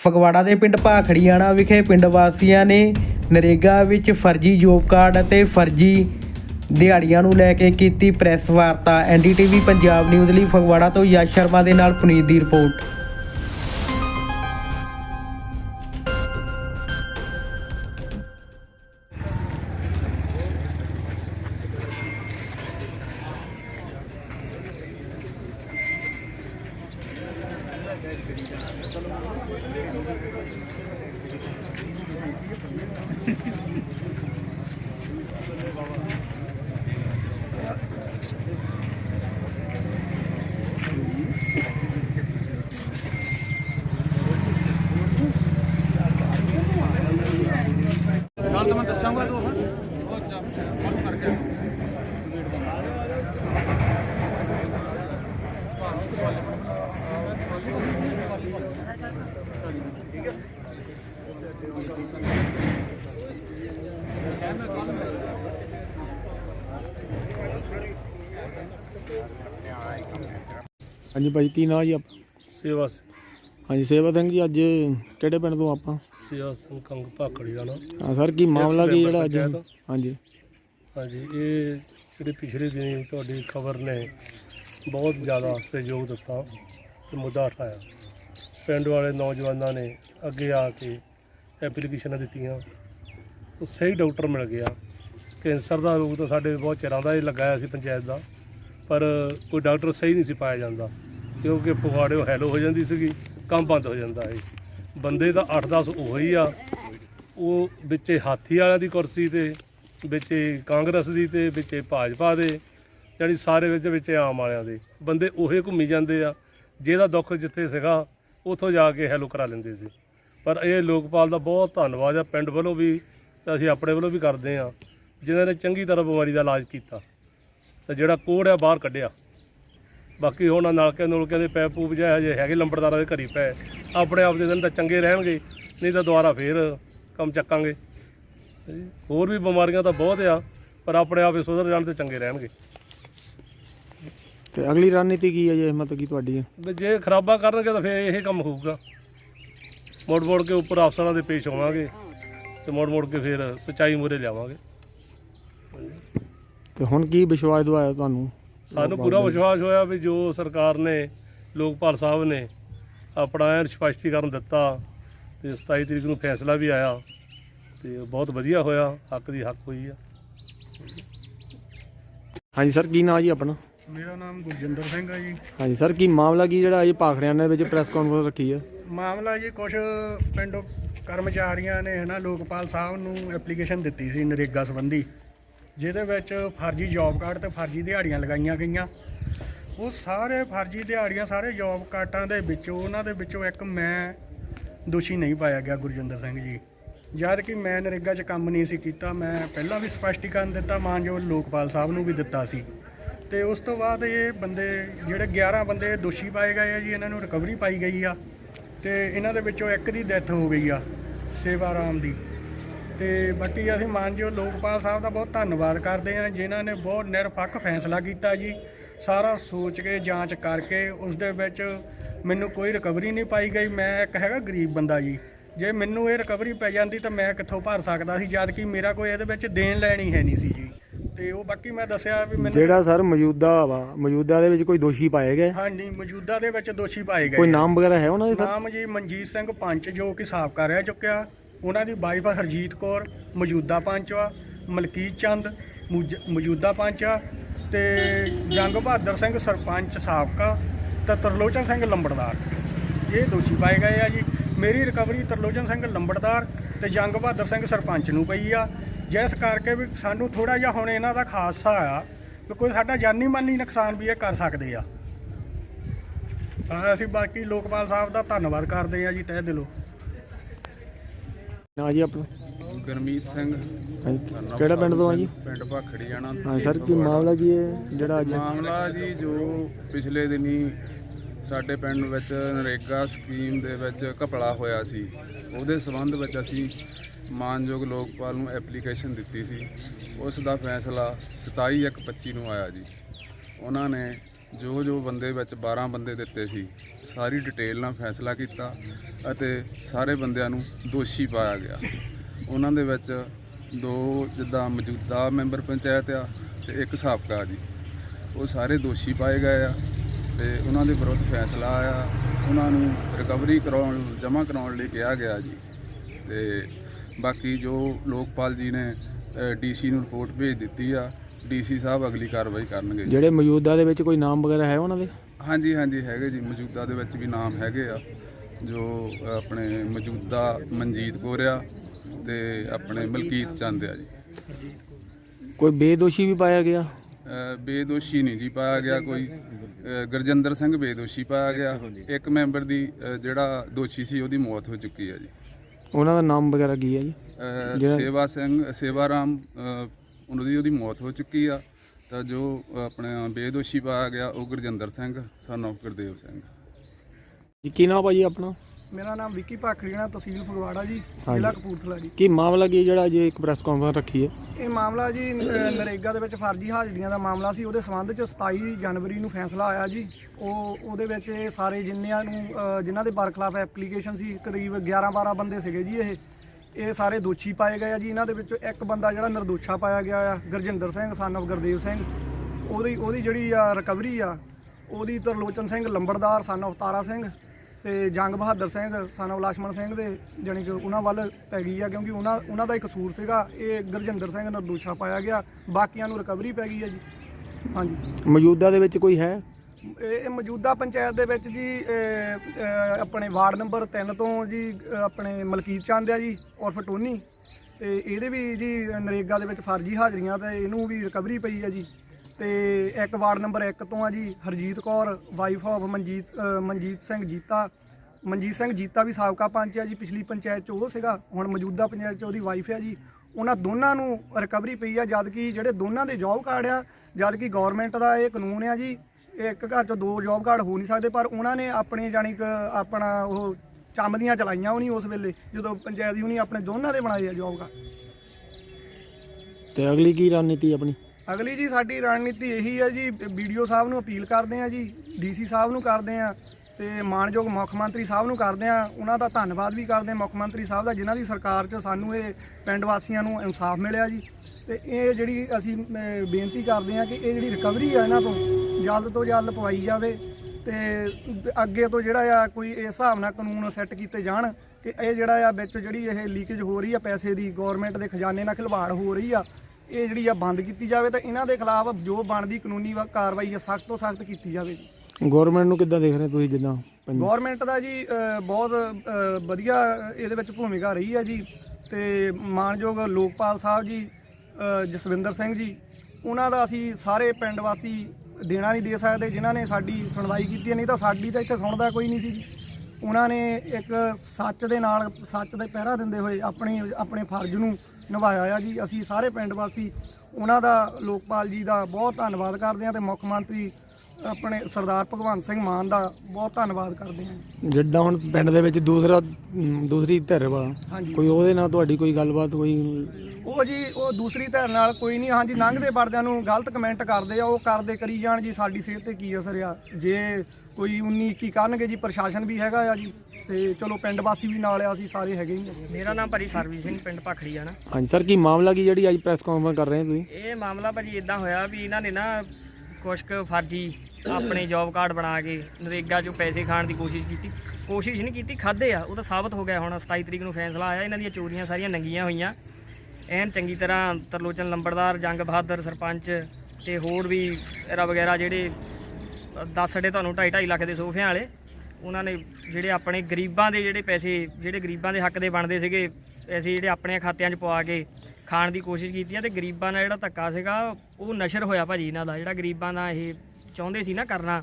ਫਗਵਾੜਾ ਦੇ ਪਿੰਡ ਭਾਖੜੀਆਣਾ ਵਿਖੇ ਪਿੰਡ ਵਾਸੀਆਂ ਨੇ ਨਰੇਗਾ ਵਿੱਚ ਫਰਜ਼ੀ ਜੋਬ ਕਾਰਡ ਅਤੇ ਫਰਜ਼ੀ ਦਿਹਾੜੀਆਂ ਨੂੰ ਲੈ ਕੇ ਕੀਤੀ ਪ੍ਰੈਸ ਵਾਰਤਾ। ਐਨਡੀਟੀਵੀ ਪੰਜਾਬ ਨਿਊਜ਼ ਲਈ ਫਗਵਾੜਾ ਤੋਂ ਯਸ਼ ਸ਼ਰਮਾ ਦੇ ਨਾਲ ਪੁਨੀਤ ਦੀ ਰਿਪੋਰਟ। ਹਾਂਜੀ ਭਾਈ ਕੀ ਨਾਂ ਜੀ ਆਪ? ਸੇਵਾ ਹਾਂਜੀ ਸੇਵਾ ਸਿੰਘ ਜੀ ਅੱਜ ਕਿਹੜੇ ਪਿੰਡ ਤੋਂ ਆਪਾਂ? ਸੇਵਾ ਸਿੰਘ ਕੰਗ ਭਾਖੜੀ ਦਾ ਨਾ ਹਾਂ ਸਰ ਕੀ ਮਾਮਲਾ ਕੀ ਜਿਹੜਾ ਅੱਜ। ਹਾਂਜੀ। ਹਾਂਜੀ ਇਹ ਜਿਹੜੇ ਪਿਛਲੇ ਦਿਨੀ ਤੁਹਾਡੀ ਖਬਰ ਨੇ ਬਹੁਤ ਜ਼ਿਆਦਾ ਸਹਿਯੋਗ ਦਿੱਤਾ ਤੇ ਮੁੱਦਾ ਉਠਾਇਆ। ਪਿੰਡ ਵਾਲੇ ਨੌਜਵਾਨਾਂ ਨੇ ਅੱਗੇ ਆ ਕੇ ਐਪਲੀਕੇਸ਼ਨਾਂ ਦਿੱਤੀਆਂ। ਉਹ ਸਹੀ ਡਾਕਟਰ ਮਿਲ ਗਿਆ। ਕੈਂਸਰ ਦਾ ਰੋਗ ਤਾਂ ਸਾਡੇ ਬਹੁਤ ਚਿਰਾਂ ਦਾ ਹੀ ਲਗਾਇਆ ਸੀ ਪੰਚਾਇਤ ਦਾ। ਪਰ ਕੋਈ ਡਾਕਟਰ ਸਹੀ ਨਹੀਂ ਸੀ ਪਾਇਆ ਜਾਂਦਾ। ਕਿਉਂਕਿ ਪਵਾੜਿਓ ਹੈਲੋ ਹੋ ਜਾਂਦੀ ਸੀਗੀ, ਕੰਮ ਬੰਦ ਹੋ ਜਾਂਦਾ ਹੈ ਬੰਦੇ ਤਾਂ 8-10 ਉਹੀ ਆ। ਉਹ ਵਿੱਚ ਹਾਥੀ ਵਾਲਿਆਂ ਦੀ ਕੁਰਸੀ ਤੇ, ਵਿੱਚ ਕਾਂਗਰਸ ਦੀ ਤੇ, ਵਿੱਚ ਭਾਜਪਾ ਦੇ ਜਿਹੜੀ ਸਾਰੇ ਵਿੱਚ ਵਿੱਚੇ ਆਮ ਵਾਲਿਆਂ ਦੇ। ਬੰਦੇ ਉਹੇ ਘੁੰਮੀ ਜਾਂਦੇ ਆ। ਜਿਹਦਾ ਦੁੱਖ ਜਿੱਥੇ ਸੀਗਾ ਉੱਥੋਂ ਜਾ ਕੇ ਹੈਲੋ ਕਰਾ ਲੈਂਦੇ ਸੀ। ਪਰ ਇਹ ਲੋਕਪਾਲ ਦਾ ਬਹੁਤ ਧੰਨਵਾਦ ਆ, ਪਿੰਡ ਵੱਲੋਂ ਵੀ ਤੇ ਅਸੀਂ ਆਪਣੇ ਵੱਲੋਂ ਵੀ ਕਰਦੇ ਆ। ਜਿਨ੍ਹਾਂ ਨੇ ਚੰਗੀ ਤਰ੍ਹਾਂ ਬਿਮਾਰੀ ਦਾ ਇਲਾਜ ਕੀਤਾ ਤੇ ਜਿਹੜਾ ਕੋੜ ਆ ਬਾਹਰ ਕੱਢਿਆ। ਬਾਕੀ ਹੁਣ ਆਹ ਨਲਕੇ ਨੁਲਕੇ ਦੇ ਪੈਪ ਪੂਪ ਜਿਹਾ ਹਜੇ ਹੈਗੇ ਲੰਬੜਦਾਰਾਂ ਦੇ ਘਰੀ ਪਏ। ਆਪਣੇ ਆਪ ਦੇ ਦਿਨ ਤਾਂ ਚੰਗੇ ਰਹਿਣਗੇ, ਨਹੀਂ ਤਾਂ ਦੁਬਾਰਾ ਫੇਰ ਕੰਮ ਚੱਕਾਂਗੇ। ਹੋਰ ਵੀ ਬਿਮਾਰੀਆਂ ਤਾਂ ਬਹੁਤ ਆ, ਪਰ ਆਪਣੇ ਆਪ ਹੀ ਸੁਧਰ ਜਾਣ ਤੇ ਚੰਗੇ ਰਹਿਣਗੇ। ਤੇ ਅਗਲੀ ਰਣਨੀਤੀ ਕੀ ਹੈ ਜੀ ਮਤਲਬ ਕੀ ਤੁਹਾਡੀ ਵੀ ਜੇ ਖਰਾਬਾ ਕਰਨਗੇ ਤਾਂ ਫੇਰ ਇਹ ਕੰਮ ਹੋਊਗਾ। ਮੋੜ ਮੋੜ ਕੇ ਉੱਪਰ ਅਫਸਰਾਂ ਦੇ ਪੇਸ਼ ਹੋਵਾਂਗੇ ਤੇ ਮੋੜ ਮੋੜ ਕੇ ਫੇਰ ਸਚਾਈ ਮੂਰੇ ਲਿਆਵਾਂਗੇ। ਤੇ ਹੁਣ ਕੀ ਵਿਸ਼ਵਾਸ ਦਵਾਇਆ ਤੁਹਾਨੂੰ? ਸਾਨੂੰ ਪੂਰਾ ਵਿਸ਼ਵਾਸ ਹੋਇਆ ਵੀ ਜੋ ਸਰਕਾਰ ਨੇ ਲੋਕਪਾਲ ਸਾਹਿਬ ਨੇ ਆਪਣਾ ਐਨ ਸਪਸ਼ਟੀਕਰਨ ਦਿੱਤਾ ਤੇ 27 ਤਰੀਕ ਨੂੰ ਫੈਸਲਾ ਵੀ ਆਇਆ ਤੇ ਬਹੁਤ ਵਧੀਆ ਹੋਇਆ ਹੱਕ ਦੀ ਹੱਕ ਹੋਈ ਆ। ਹਾਂਜੀ ਸਰ ਕੀ ਨਾਂ ਜੀ ਆਪਣਾ? ਮੇਰਾ ਨਾਮ ਗੁਰਜਿੰਦਰ ਸਿੰਘ ਆ ਜੀ। ਹਾਂਜੀ ਸਰ ਕੀ ਮਾਮਲਾ ਕੀ ਜਿਹੜਾ ਅੱਜ ਭਾਖੜਿਆਣਾ ਵਿੱਚ ਪ੍ਰੈਸ ਕਾਨਫਰੰਸ ਰੱਖੀ ਹੈ ਮਾਮਲਾ ਜੀ ਕੁਝ ਪਿੰਡ ਕਰਮਚਾਰੀਆਂ ਨੇ ਹਨਾ ਲੋਕਪਾਲ ਸਾਹਿਬ ਨੂੰ ਐਪਲੀਕੇਸ਼ਨ ਦਿੱਤੀ ਸੀ ਨਰੇਗਾ ਸੰਬੰਧੀ ਜਿਹਦੇ ਵਿੱਚ ਫਰਜ਼ੀ ਜੌਬ ਕਾਰਡ ਤੇ ਫਰਜ਼ੀ ਦਿਹਾੜੀਆਂ ਲਗਾਈਆਂ ਗਈਆਂ। ਉਹ ਸਾਰੇ ਫਰਜ਼ੀ ਦਿਹਾੜੀਆਂ ਸਾਰੇ ਜੌਬ ਕਾਰਡਾਂ ਦੇ ਵਿੱਚੋਂ ਉਹਨਾਂ ਦੇ ਵਿੱਚੋਂ ਇੱਕ ਮੈਂ ਦੋਸ਼ੀ ਨਹੀਂ ਪਾਇਆ ਗਿਆ ਗੁਰਜਿੰਦਰ ਸਿੰਘ ਜੀ। ਜਦ ਕਿ ਮੈਂ ਨਰੇਗਾ 'ਚ ਕੰਮ ਨਹੀਂ ਸੀ ਕੀਤਾ ਮੈਂ ਪਹਿਲਾਂ ਵੀ ਸਪਸ਼ਟੀਕਰਨ ਦਿੱਤਾ ਮਾਨਯੋਗ ਲੋਕਪਾਲ ਸਾਹਿਬ ਨੂੰ ਵੀ ਦਿੱਤਾ ਸੀ। ਤੇ ਉਸ ਤੋਂ ਬਾਅਦ ਇਹ ਬੰਦੇ, ਜਿਹੜੇ 11 ਬੰਦੇ ਦੋਸ਼ੀ ਪਾਏ ਗਏ ਆ ਜੀ, ਇਹਨਾਂ ਨੂੰ ਰਿਕਵਰੀ ਪਾਈ ਗਈ ਆ ਤੇ ਇਹਨਾਂ ਦੇ ਵਿੱਚੋਂ ਇੱਕ ਦੀ ਡੈਥ ਹੋ ਗਈ ਆ, ਸੇਵਾ ਰਾਮ ਦੀ। ਤੇ ਬਾਕੀ ਅਸੀਂ ਮਾਨਯੋਗ ਲੋਕਪਾਲ ਸਾਹਿਬ ਦਾ ਬਹੁਤ ਧੰਨਵਾਦ ਕਰਦੇ ਹਾਂ, ਜਿਨ੍ਹਾਂ ਨੇ ਬਹੁਤ ਨਿਰਪੱਖ ਫੈਸਲਾ ਕੀਤਾ ਜੀ, ਸਾਰਾ ਸੋਚ ਕੇ, ਜਾਂਚ ਕਰਕੇ, ਉਸ ਦੇ ਵਿੱਚ ਮੈਨੂੰ ਕੋਈ ਰਿਕਵਰੀ ਨਹੀਂ ਪਾਈ ਗਈ। ਮੈਂ ਇੱਕ ਹੈਗਾ ਗਰੀਬ ਬੰਦਾ ਜੀ, ਜੇ ਮੈਨੂੰ ਇਹ ਰਿਕਵਰੀ ਪੈ ਜਾਂਦੀ ਤਾਂ ਮੈਂ ਕਿੱਥੋਂ ਭਰ ਸਕਦਾ ਸੀ, ਜਦ ਕਿ ਮੇਰਾ ਕੋਈ ਇਹਦੇ ਵਿੱਚ ਦੇਣ ਲੈਣੀ ਹੈ ਨਹੀਂ ਸੀ। ਤੇ ਉਹ ਬਾਕੀ ਮੈਂ ਦੱਸਿਆ ਵੀ ਮੈਨੂੰ ਜਿਹੜਾ ਸਰ ਮੌਜੂਦਾ ਵਾ ਮੌਜੂਦਾ ਦੇ ਵਿੱਚ ਕੋਈ ਦੋਸ਼ੀ ਪਾਏ ਗਏ? ਹਾਂਜੀ ਮੌਜੂਦਾ ਦੇ ਵਿੱਚ ਦੋਸ਼ੀ ਪਾਏ ਗਏ ਕੋਈ ਨਾਮ ਵਗੈਰਾ ਹੈ ਉਹਨਾਂ ਦੇ ਸਰ? ਨਾਮ ਜੀ ਮਨਜੀਤ ਸਿੰਘ ਪੰਚ ਜੋ ਕਿ ਸਾਬਕਾ ਰਹਿ ਚੁੱਕਿਆ। ਉਹਨਾਂ ਦੀ ਵਾਈਫ ਹਰਜੀਤ ਕੌਰ ਮੌਜੂਦਾ ਪੰਚ ਆ ਮਲਕੀਤ ਚੰਦ ਮੌਜ- ਮੌਜੂਦਾ ਪੰਚ ਆ ਤੇ ਜੰਗ ਬਹਾਦਰ ਸਿੰਘ ਸਰਪੰਚ ਸਾਬਕਾ ਤੇ ਤਰਲੋਚਨ ਸਿੰਘ ਲੰਬੜਦਾਰ। ਇਹ ਦੋਸ਼ੀ ਪਾਏ ਗਏ ਆ ਜੀ। ਮੇਰੀ ਰਿਕਵਰੀ ਤਰਲੋਚਨ ਸਿੰਘ ਲੰਬੜਦਾਰ ਤੇ ਜੰਗ ਬਹਾਦਰ ਸਿੰਘ ਸਰਪੰਚ ਨੂੰ ਪਈ ਆ। ਜਿਸ ਕਰਕੇ ਵੀ ਸਾਨੂੰ ਥੋੜਾ ਜਿਹਾ ਹੁਣ ਇਹਨਾਂ ਦਾ ਖਾਸਾ ਆ ਵੀ ਕੋਈ ਸਾਡਾ ਜਾਨੀ ਮਾਨੀ ਨੁਕਸਾਨ ਵੀ ਇਹ ਕਰ ਸਕਦੇ ਆ। ਤਾਂ ਅਸੀਂ ਬਾਕੀ ਲੋਕਪਾਲ ਸਾਹਿਬ ਦਾ ਧੰਨਵਾਦ ਕਰਦੇ ਹਾਂ ਜੀ ਤਹਿ ਦਿਲੋਂ। ਨਾਂ ਜੀ ਆਪਣਾ। ਗਰਮੀਤ ਸਿੰਘ। ਹਾਂਜੀ। ਕਿਹੜਾ ਪਿੰਡ ਤੋਂ ਆ ਜੀ? ਪਿੰਡ ਭਾਖੜੀ ਜਾਣਾ ਹਾਂ ਸਰ ਕੀ ਮਾਮਲਾ ਕੀ ਹੈ ਜਿਹੜਾ ਅੱਜ? ਮਾਮਲਾ ਜੀ ਜੋ ਪਿਛਲੇ ਦਿਨੀ ਸਾਡੇ ਪਿੰਡ ਵਿੱਚ ਨਰੇਗਾ ਸਕੀਮ ਦੇ ਵਿੱਚ ਘਪਲਾ ਹੋਇਆ ਸੀ। ਉਹਦੇ ਸੰਬੰਧ ਵਿੱਚ ਅਸੀਂ ਮਾਨਯੋਗ ਲੋਕਪਾਲ ਨੂੰ ਐਪਲੀਕੇਸ਼ਨ ਦਿੱਤੀ ਸੀ। ਉਸ ਦਾ ਫੈਸਲਾ 27/1/25 ਨੂੰ ਆਇਆ ਜੀ। ਉਹਨਾਂ ਨੇ ਜੋ ਜੋ ਬੰਦੇ ਵਿੱਚ 12 ਬੰਦੇ ਦਿੱਤੇ ਸੀ, ਸਾਰੀ ਡਿਟੇਲ ਨਾਲ ਫੈਸਲਾ ਕੀਤਾ ਅਤੇ ਸਾਰੇ ਬੰਦਿਆਂ ਨੂੰ ਦੋਸ਼ੀ ਪਾਇਆ ਗਿਆ। ਉਹਨਾਂ ਦੇ ਵਿੱਚ ਦੋ ਜਿੱਦਾਂ ਮੌਜੂਦਾ ਮੈਂਬਰ ਪੰਚਾਇਤ ਆ ਤੇ ਇੱਕ ਸਾਬਕਾ ਜੀ। ਉਹ ਸਾਰੇ ਦੋਸ਼ੀ ਪਾਏ ਗਏ ਆ ਤੇ ਉਹਨਾਂ ਦੇ ਵਿਰੁੱਧ ਫੈਸਲਾ ਆਇਆ। ਉਹਨਾਂ ਨੂੰ ਰਿਕਵਰੀ ਕਰਾਉਣ, ਜਮ੍ਹਾਂ ਕਰਾਉਣ ਲਈ ਕਿਹਾ ਗਿਆ ਜੀ। ਤੇ ਬਾਕੀ ਜੋ ਲੋਕਪਾਲ ਜੀ ਨੇ ਡੀਸੀ ਨੂੰ ਰਿਪੋਰਟ ਭੇਜ ਦਿੱਤੀ ਆ ਡੀਸੀ ਸਾਹਿਬ ਅਗਲੀ ਕਾਰਵਾਈ ਕਰਨਗੇ। ਜਿਹੜੇ ਮੌਜੂਦਾ ਦੇ ਵਿੱਚ ਕੋਈ ਨਾਮ ਵਗੈਰਾ ਹੈ ਉਹਨਾਂ ਦੇ? ਹਾਂਜੀ ਹਾਂਜੀ ਹੈਗੇ ਜੀ। ਮੌਜੂਦਾ ਦੇ ਵਿੱਚ ਵੀ ਨਾਮ ਹੈਗੇ ਆ। ਜੋ ਆਪਣੇ ਮੌਜੂਦਾ ਮਨਜੀਤ ਕੌਰ ਆ ਤੇ ਆਪਣੇ ਮਲਕੀਤ ਚੰਦ ਆ ਜੀ। ਕੋਈ ਬੇਦੋਸ਼ੀ ਵੀ ਪਾਇਆ ਗਿਆ? ਬੇਦੋਸ਼ੀ ਨਹੀਂ ਜੀ ਪਾਇਆ ਗਿਆ ਕੋਈ। ਗੁਰਜਿੰਦਰ ਸਿੰਘ ਬੇਦੋਸ਼ੀ ਪਾਇਆ ਗਿਆ। ਇੱਕ ਮੈਂਬਰ ਦੀ ਜਿਹੜਾ ਦੋਸ਼ੀ ਸੀ ਉਹਦੀ ਮੌਤ ਹੋ ਚੁੱਕੀ ਹੈ ਜੀ। ਉਹਨਾਂ ਦਾ ਨਾਮ ਵਗੈਰਾ ਕੀ ਹੈ ਜੀ? ਜਿਹੜਾ- ਸੇਵਾ ਸਿੰਘ ਸੇਵਾ ਰਾਮ ਅ, ਉਹਨਾਂ ਦੀ ਉਹਦੀ ਮੌਤ ਹੋ ਚੁੱਕੀ ਆ। ਤਾਂ ਜੋ ਆਪਣੇ ਬੇਦੋਸ਼ੀ ਪਾਇਆ ਗਿਆ ਉਹ ਗੁਰਜਿੰਦਰ ਸਿੰਘ son of ਗੁਰਦੇਵ ਸਿੰਘ। ਜੀ ਕੀ ਨਾਮ ਭਾਜੀ ਆਪਣਾ? ਮੇਰਾ ਨਾਮ ਵਿੱਕੀ ਭਾਖੜੀਣਾ ਤਹਿਸੀਲ ਫਗਵਾੜਾ ਜੀ ਹਾਂਜੀ। ਜ਼ਿਲ੍ਹਾ ਕਪੂਰਥਲਾ ਜੀ। ਕੀ ਮਾਮਲਾ ਕੀ ਹੈ ਜਿਹੜਾ ਅੱਜ ਇੱਕ ਪ੍ਰੈਸ ਕਾਨਫਰੰਸ ਰੱਖੀ ਹੈ? ਇਹ ਮਾਮਲਾ ਜੀ ਨਰੇਗਾ ਦੇ ਵਿੱਚ ਫਰਜ਼ੀ ਹਾਜ਼ਰੀਆਂ ਦਾ ਮਾਮਲਾ ਸੀ ਉਹਦੇ ਸੰਬੰਧ ਚ 27 ਜਨਵਰੀ ਨੂੰ ਫੈਸਲਾ ਆਇਆ ਜੀ। ਉਹ ਉਹਦੇ ਵਿੱਚ ਇਹ ਸਾਰੇ ਜਿੰਨਿਆਂ ਨੂੰ ਅ, ਜਿਨ੍ਹਾਂ ਦੇ ਬਰਖਲਾਫ ਐਪਲੀਕੇਸ਼ਨ ਸੀ ਕਰੀਬ 11 12 ਬੰਦੇ ਸੀਗੇ ਜੀ ਇਹ। ਇਹ ਸਾਰੇ ਦੋਸ਼ੀ ਪਾਏ ਗਏ ਆ ਜੀ ਇਹਨਾਂ ਦੇ ਵਿੱਚੋਂ ਇੱਕ ਬੰਦਾ ਜਿਹੜਾ ਨਿਰਦੋਸ਼ਾ ਪਾਇਆ ਗਿਆ ਆ ਗੁਰਜਿੰਦਰ ਸਿੰਘ son of ਗੁਰਦੇਵ ਸਿੰਘ। ਉਹਦੀ ਉਹਦੀ ਜਿਹੜੀ ਆ ਰਿਕਵਰੀ ਆ ਉਹਦੀ ਤਰਲੋਚਨ ਸਿੰਘ ਲੰਬੜਦਾਰ son of ਤਾਰਾ ਸਿੰਘ। ਤੇ ਜੰਗ ਬਹਾਦਰ ਸਿੰਘ of ਲਛਮਣ ਸਿੰਘ ਦੇ ਜਾਣੀ ਕਿ ਉਹਨਾਂ ਵੱਲ ਪੈ ਗਈ ਆ ਕਿਉਂਕਿ ਉਹਨਾਂ ਉਹਨਾਂ ਦਾ ਹੀ ਕਸੂਰ ਸੀਗਾ ਇਹ ਗੁਰਜਿੰਦਰ ਸਿੰਘ ਨਿਰਦੋਸ਼ਾ ਪਾਇਆ ਗਿਆ ਬਾਕੀਆਂ ਨੂੰ ਰਿਕਵਰੀ ਪੈ ਗਈ ਆ ਜੀ। ਹਾਂਜੀ। ਮੌਜੂਦਾ ਦੇ ਵਿੱਚ ਕੋਈ ਹੈ? ਇਹ ਮੌਜੂਦਾ ਪੰਚਾਇਤ ਦੇ ਵਿੱਚ ਜੀ ਆਪਣੇ ਵਾਰਡ ਨੰਬਰ 3 ਤੋਂ ਜੀ ਆਪਣੇ ਮਲਕੀਤ ਚੰਦ ਆ ਜੀ ਉਰਫ ਟੋਨੀ ਤੇ ਇਹਦੇ ਵੀ ਜੀ ਨਰੇਗਾ ਦੇ ਵਿੱਚ ਫਰਜ਼ੀ ਹਾਜ਼ਰੀਆਂ ਤੇ ਇਹਨੂੰ ਵੀ ਰਿਕਵਰੀ ਪਈ ਆ ਜੀ। ਤੇ ਇੱਕ ਵਾਰਡ ਨੰਬਰ 1 ਤੋਂ ਆ ਜੀ, ਹਰਜੀਤ ਕੌਰ ਵਾਈਫ ਆਫ ਮਨਜੀਤ ਮਨਜੀਤ ਸਿੰਘ ਜੀਤਾ। ਮਨਜੀਤ ਸਿੰਘ ਜੀਤਾ ਵੀ ਸਾਬਕਾ ਪੰਚ ਆ ਜੀ, ਪਿਛਲੀ ਪੰਚਾਇਤ ਚ ਉਹ ਸੀਗਾ, ਹੁਣ ਮੌਜੂਦਾ ਪੰਚਾਇਤ ਚ ਉਹਦੀ ਵਾਈਫ ਆ ਜੀ। ਉਹਨਾਂ ਦੋਨਾਂ ਨੂੰ ਰਿਕਵਰੀ ਪਈ ਆ, ਜਦ ਕਿ ਜਿਹੜੇ ਦੋਨਾਂ ਦੇ ਜੌਬ ਕਾਰਡ ਆ, ਜਦ ਕਿ ਗਵਰਨਮੈਂਟ ਦਾ ਇਹ ਕਾਨੂੰਨ ਆ ਜੀ ਇਹ ਇੱਕ ਘਰ ਚੋਂ ਦੋ ਜੌਬ ਕਾਰਡ ਹੋ ਨਹੀਂ ਸਕਦੇ, ਪਰ ਉਹਨਾਂ ਨੇ ਆਪਣੀ ਜਾਣੀ ਕਿ ਆਪਣਾ ਉਹ ਚੰਮਦੀਆਂ ਚਲਾਈਆਂ ਉਹ ਨਹੀਂ ਉਸ ਵੇਲੇ, ਜਦੋਂ ਪੰਚਾਇਤ ਯੂਨੀ ਆਪਣੇ ਦੋਨਾਂ ਦੇ ਬਣਾਏ ਆ ਜੌਬ ਕਾਰਡ ਤੇ ਅਗਲੀ ਕੀ ਰਣਨੀਤੀ ਆਪਣੀ? ਅਗਲੀ ਜੀ ਸਾਡੀ ਰਣਨੀਤੀ ਇਹੀ ਹੈ ਜੀ ਵੀਡੀਓ ਸਾਹਿਬ ਨੂੰ ਅਪੀਲ ਕਰਦੇ ਆ ਜੀ, ਡੀਸੀ ਸਾਹਿਬ ਨੂੰ ਕਰਦੇ ਆ ਤੇ ਮਾਨਯੋਗ ਮੁੱਖ ਮੰਤਰੀ ਸਾਹਿਬ ਨੂੰ ਕਰਦੇ ਆ, ਉਹਨਾਂ ਦਾ ਧੰਨਵਾਦ ਵੀ ਕਰਦੇ ਮੁੱਖ ਮੰਤਰੀ ਸਾਹਿਬ ਦਾ, ਜਿਨ੍ਹਾਂ ਦੀ ਸਰਕਾਰ 'ਚ ਸਾਨੂੰ ਇਹ ਪਿੰਡ ਵਾਸੀਆਂ ਨੂੰ ਇਨਸਾਫ ਮਿਲਿਆ ਜੀ। ਤੇ ਇਹ ਜਿਹੜੀ ਅਸੀਂ ਬੇਨਤੀ ਕਰਦੇ ਆ ਕਿ ਇਹ ਜਿਹੜੀ ਰਿਕਵਰੀ ਆ ਇਹਨਾਂ ਤੋਂ, ਜਲਦ ਤੋਂ ਜਲਦ ਪਵਾਈ ਜਾਵੇ ਤੇ ਅੱਗੇ ਤੋਂ ਜਿਹੜਾ ਆ ਕੋਈ ਇਸ ਹਿਸਾਬ ਨਾਲ ਕਾਨੂੰਨ ਸੈੱਟ ਕੀਤੇ ਜਾਣ ਕਿ ਇਹ ਜਿਹੜਾ ਆ ਵਿੱਚ ਜਿਹੜੀ ਇਹ ਲੀਕੇਜ ਹੋ ਰਹੀ ਆ, ਪੈਸੇ ਦੀ ਗਵਰਨਮੈਂਟ ਦੇ ਖਜ਼ਾਨੇ ਨਾਲ ਖਿਲਵਾੜ ਹੋ ਰਹੀ ਆ ਇਹ ਜਿਹੜੀ ਆ ਬੰਦ ਕੀਤੀ ਜਾਵੇ ਤਾਂ ਇਹਨਾਂ ਦੇ ਖਿਲਾਫ ਜੋ ਬਣਦੀ ਕਾਨੂੰਨੀ ਵਾ- ਕਾਰਵਾਈ ਆ ਸਖਤ ਤੋਂ ਸਖਤ ਕੀਤੀ ਜਾਵੇ ਜੀ। ਗਵਰਨਮੈਂਟ ਨੂੰ ਕਿੱਦਾਂ ਦੇਖ ਰਹੇ ਤੁਸੀਂ ਜਿੱਦਾਂ ਪੰਜ- ਗਵਰਨਮੈਂਟ ਦਾ ਜੀ ਅ, ਬਹੁਤ ਅ, ਵਧੀਆ ਇਹਦੇ ਵਿੱਚ ਭੂਮਿਕਾ ਰਹੀ ਹੈ ਜੀ। ਤੇ ਮਾਨਯੋਗ ਲੋਕਪਾਲ ਸਾਹਿਬ ਜੀ ਅ, ਜਸਵਿੰਦਰ ਸਿੰਘ ਜੀ ਉਹਨਾਂ ਦਾ ਅਸੀਂ ਸਾਰੇ ਪਿੰਡ ਵਾਸੀ ਦੇਣਾ ਨਹੀਂ ਦੇ ਸਕਦੇ ਜਿਨ੍ਹਾਂ ਨੇ ਸਾਡੀ ਸੁਣਵਾਈ ਕੀਤੀ ਹੈ, ਨਹੀਂ ਤਾਂ ਸਾਡੀ ਤਾਂ ਇੱਥੇ ਸੁਣਦਾ ਕੋਈ ਨਹੀਂ ਸੀ ਜੀ। ਉਹਨਾਂ ਨੇ ਇੱਕ ਸੱਚ ਦੇ ਨਾਲ ਸੱਚ ਦੇ ਪਹਿਰਾ ਦਿੰਦੇ ਹੋਏ ਆਪਣੀ ਆਪਣੇ ਫਰਜ਼ ਨੂੰ ਨਿਭਾਇਆ ਆ ਜੀ। ਅਸੀਂ ਸਾਰੇ ਪਿੰਡ ਵਾਸੀ, ਉਹਨਾਂ ਦਾ ਲੋਕਪਾਲ ਜੀ ਦਾ ਬਹੁਤ ਧੰਨਵਾਦ ਕਰਦੇ ਹਾਂ ਤੇ ਮੁੱਖ ਮੰਤਰੀ ਆਪਣੇ ਸਰਦਾਰ ਭਗਵੰਤ ਸਿੰਘ ਮਾਨ ਦਾ ਬਹੁਤ ਧੰਨਵਾਦ ਕਰਦੇ ਹਾਂ। ਜਿੱਦਾਂ ਹੁਣ ਪਿੰਡ ਦੇ ਵਿੱਚ ਦੂਸਰਾ ਅਮ, ਦੂਸਰੀ ਧਿਰ ਵਾ ਹਾਂਜੀ। ਕੋਈ ਉਹਦੇ ਨਾਲ ਤੁਹਾਡੀ ਕੋਈ ਗੱਲਬਾਤ ਕੋਈ ਉਹ ਜੀ ਉਹ ਦੂਸਰੀ ਧਿਰ ਨਾਲ ਕੋਈ ਨਹੀਂ ਹਾਂਜੀ ਲੰਘਦੇ ਵੜਦਿਆਂ ਨੂੰ ਗਲਤ ਕਮੈਂਟ ਕਰਦੇ ਆ ਉਹ ਕਰਦੇ ਕਰੀ ਜਾਣ ਜੀ ਸਾਡੀ ਸਿਹਤ ਤੇ ਕੀ ਅਸਰ ਆ। ਜੇ ਕੋਈ 19 21 ਕਰਨਗੇ ਜੀ ਪ੍ਰਸ਼ਾਸਨ ਵੀ ਹੈਗਾ ਆ ਜੀ ਤੇ ਚਲੋ ਪਿੰਡ ਵਾਸੀ ਵੀ ਨਾਲ ਆ ਅਸੀਂ ਸਾਰੇ ਹੈਗੇ ਹੀ ਆ। ਮੇਰਾ ਨਾਮ ਭਾਜੀ ਸਰਵੀ ਸਿੰਘ ਪਿੰਡ ਭਖੜੀ ਆ ਨਾ। ਹਾਂਜੀ ਸਰ ਕੀ ਮਾਮਲਾ ਕੀ ਜਿਹੜੀ ਅੱਜ ਪ੍ਰੈਸ ਕਾਨਫਰੰਸ ਕਰ ਰਹੇ ਹੋ ਤੁਸੀਂ? ਇਹ ਮਾਮਲਾ ਭਾਜੀ ਇਦਾਂ ਹੋਇਆ ਵੀ ਇਹਨਾਂ ਨੇ ਨਾ ਕੁਛ ਕੁ ਫਰਜ਼ੀ ਆਪਣੇ ਜੌਬ ਕਾਰਡ ਬਣਾ ਕੇ ਨਰੇਗਾ 'ਚੋਂ ਪੈਸੇ ਖਾਣ ਦੀ ਕੋਸ਼ਿਸ਼ ਕੀਤੀ। ਕੋਸ਼ਿਸ਼ ਨਹੀਂ ਕੀਤੀ ਖਾਦੇ ਆ। ਉਹ ਤਾਂ ਸਾਬਤ ਹੋ ਗਿਆ ਹੁਣ। 27 ਤਰੀਕ ਨੂੰ ਫੈਸਲਾ ਆਇਆ। ਇਹਨਾਂ ਦੀਆਂ ਚੋਰੀਆਂ ਸਾਰੀਆਂ ਨੰਗੀਆਂ ਹੋਈਆਂ। ਐਨ ਚੰਗੀ ਤਰ੍ਹਾਂ ਤਰਲੋਚਨ ਲੰਬੜਦਾਰ, ਜੰਗ ਬਹਾਦਰ, ਸਰਪੰਚ ਤੇ ਹੋਰ ਵੀ ਐਰਾ ਵਗੈਰਾ ਜਿਹੜੇ 10 ਅੜੇ ਤੁਹਾਨੂੰ 2.5 ਲੱਖ ਦੇ ਸੋਫਿਆਂ ਵਾਲੇ, ਉਹਨਾਂ ਨੇ ਜਿਹੜੇ ਆਪਣੇ ਗਰੀਬਾਂ ਦੇ ਜਿਹੜੇ ਪੈਸੇ, ਜਿਹੜੇ ਗਰੀਬਾਂ ਦੇ ਹੱਕ ਦੇ ਬਣਦੇ ਸੀਗੇ, ਪੈਸੇ ਜਿਹੜੇ ਆਪਣੇ ਖਾਤਿਆਂ 'ਚ ਪਵਾ ਕੇ ਖਾਣ ਦੀ ਕੋਸ਼ਿਸ਼ ਕੀਤੀ ਆ ਤੇ ਗਰੀਬਾਂ ਨਾਲ ਜਿਹੜਾ ਧੱਕਾ ਸੀਗਾ ਉਹ ਨਸ਼ਰ ਹੋਇਆ ਭਾਜੀ ਇਹਨਾਂ ਦਾ। ਜਿਹੜਾ ਗਰੀਬਾਂ ਦਾ ਇਹ ਚਾਹੁੰਦੇ ਸੀ ਨਾ ਕਰਨਾ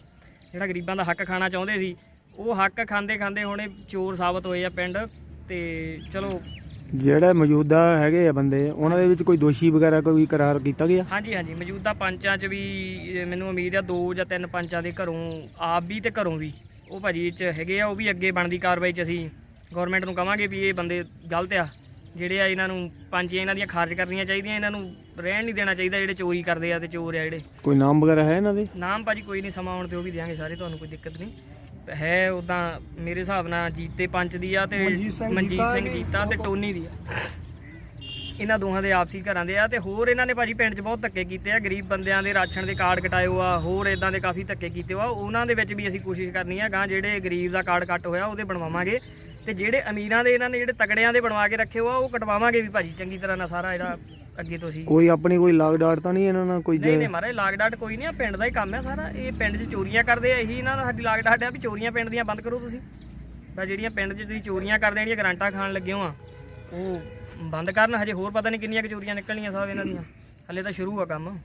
ਜਿਹੜਾ ਗਰੀਬਾਂ ਦਾ ਹੱਕ ਖਾਣਾ ਚਾਹੁੰਦੇ ਸੀ ਉਹ ਹੱਕ ਖਾਂਦੇ ਖਾਂਦੇ ਹੁਣ ਚੋਰ ਸਾਬਤ ਹੋਏ ਆ ਪਿੰਡ ਤੇ ਚਲੋ। ਜਿਹੜੇ ਮੌਜੂਦਾ ਹੈਗੇ ਆ ਬੰਦੇ ਉਹਨਾਂ ਦੇ ਵਿੱਚ ਕੋਈ ਦੋਸ਼ੀ ਵਗੈਰਾ ਕੋਈ ਕਰਾਰ ਕੀਤਾ ਗਿਆ? ਹਾਂਜੀ ਹਾਂਜੀ ਮੌਜੂਦਾ ਪੰਚਾਂ 'ਚ ਵੀ ਮੈਨੂੰ ਉਮੀਦ ਆ ਦੋ ਜਾਂ ਤਿੰਨ ਪੰਚਾਂ ਦੇ ਘਰੋਂ ਆਪ ਵੀ ਤੇ ਘਰੋਂ ਵੀ। ਉਹ ਭਾਜੀ ਇਹ 'ਚ ਹੈਗੇ ਆ ਉਹ ਵੀ ਅੱਗੇ ਬਣਦੀ ਕਾਰਵਾਈ 'ਚ ਅਸੀਂ ਗਵਰਨਮੈਂਟ ਨੂੰ ਕਵਾਂਗੇ ਵੀ ਇਹ ਬੰਦੇ ਗਲਤ ਆ। ਜਿਹੜੇ ਆ ਇਹਨਾਂ ਨੂੰ ਪੰਜੀਆਂ ਇਹਨਾਂ ਦੀਆਂ ਖਾਰਜ ਕਰਨੀਆਂ ਚਾਹੀਦੀਆਂ ਇਹਨਾਂ ਨੂੰ ਰਹਿਣ ਨਹੀਂ ਦੇਣਾ ਚਾਹੀਦਾ ਜਿਹੜੇ ਚੋਰੀ ਕਰਦੇ ਆ ਤੇ ਚੋਰ ਆ ਜਿਹੜੇ। ਕੋਈ ਨਾਮ ਵਗੈਰਾ ਹੈ ਇਹਨਾਂ ਦੇ? ਨਾਮ ਭਾਜੀ ਕੋਈ ਨਹੀਂ ਸਮਾਂ ਆਉਣ ਤੇ ਉਹ ਵੀ ਦਿਆਂਗੇ ਸਾਰੇ ਤੁਹਾਨੂੰ ਕੋਈ ਦਿੱਕਤ ਨਹੀਂ। ਹੈ ਉਦਾਂ ਮੇਰੇ ਹਿਸਾਬ ਨਾਲ ਜੀਤੇ ਪੰਚ ਦੀ ਆ ਤੇ ਮਨਜੀਤ ਸਿੰਘ ਜੀਤਾ ਤੇ ਟੋਨੀ ਦੀ ਆ। ਇਹਨਾਂ ਦੋਹਾਂ ਦੇ ਆਪਸੀ ਘਰਾਂ ਦੇ ਆ ਤੇ ਹੋਰ ਇਹਨਾਂ ਨੇ ਭਾਜੀ ਪਿੰਡ 'ਚ ਬਹੁਤ ਧੱਕੇ ਕੀਤੇ ਆ ਗਰੀਬ ਬੰਦਿਆਂ ਦੇ ਰਾਸ਼ਨ ਦੇ ਕਾਰਡ ਕਟਾਇਓ ਆ ਹੋਰ ਇਦਾਂ ਦੇ ਕਾਫੀ ਧੱਕੇ ਕੀਤੇ ਆ। ਉਹਨਾਂ ਦੇ ਵਿੱਚ ਵੀ ਅਸੀਂ ਕੋਸ਼ਿਸ਼ ਕਰਨੀ ਆ ਗਾਂ ਜਿਹੜੇ ਗਰੀਬ ਦਾ ਕਾਰਡ ਕੱਟ ਹੋਇਆ ਉਹਦੇ ਬਣਵਾਵਾਂਗੇ ਤੇ ਜਿਹੜੇ ਅਮੀਰਾਂ ਦੇ ਇਹਨਾਂ ਨੇ ਜਿਹੜੇ ਤਗੜਿਆਂ ਦੇ ਬਣਵਾ ਕੇ ਰੱਖੇ ਹੋਆ ਉਹ ਕਟਵਾਵਾਂਗੇ ਵੀ ਭਾਜੀ ਚੰਗੀ ਤਰ੍ਹਾਂ ਨਾਲ ਸਾਰਾ ਜਿਹੜਾ ਅੱਗੇ ਤੋਂ ਅਸੀਂ ਕੋਈ ਆਪਣੀ ਕੋਈ ਲਾਗ ਡਾਟ ਤਾਂ ਨਹੀਂ ਇਹਨਾਂ ਨਾਲ ਕੋਈ ਨਹੀਂ ਨਹੀਂ ਮਾਰੇ ਲਾਗਡਾਟ ਕੋਈ ਨਹੀਂ ਆ ਪਿੰਡ ਦਾ ਹੀ ਕੰਮ ਹੈ ਸਾਰਾ। ਇਹ ਪਿੰਡ 'ਚ ਚੋਰੀਆਂ ਕਰਦੇ ਆ ਇਹੀ ਇਹਨਾਂ ਦਾ ਸਾਡੀ ਲਾਗਡਾਟ ਆ ਵੀ ਚੋਰੀਆਂ ਪਿੰਡ ਦੀਆਂ ਬੰਦ ਕਰੋ ਤੁਸੀਂ। ਤਾਂ ਜਿਹੜੀਆਂ ਪਿੰਡ 'ਚ ਤੁਸੀਂ ਚੋਰੀਆਂ ਕਰਦੇ ਜਿਹੜੀਆਂ ਗਰਾਂਟਾਂ ਖਾਣ ਲੱਗੇ ਹੋ ਆ ਉਹ ਬੰਦ ਕਰਨ, ਹਜੇ ਹੋਰ ਪਤਾ ਨਹੀਂ ਕਿੰਨੀਆਂ ਕਚੋਰੀਆਂ ਨਿਕਲਣੀਆਂ ਸਾਹਿਬ ਇਹਨਾਂ ਦੀਆਂ। ਹਲੇ ਤਾਂ ਸ਼ੁਰੂ ਆ ਕੰਮ।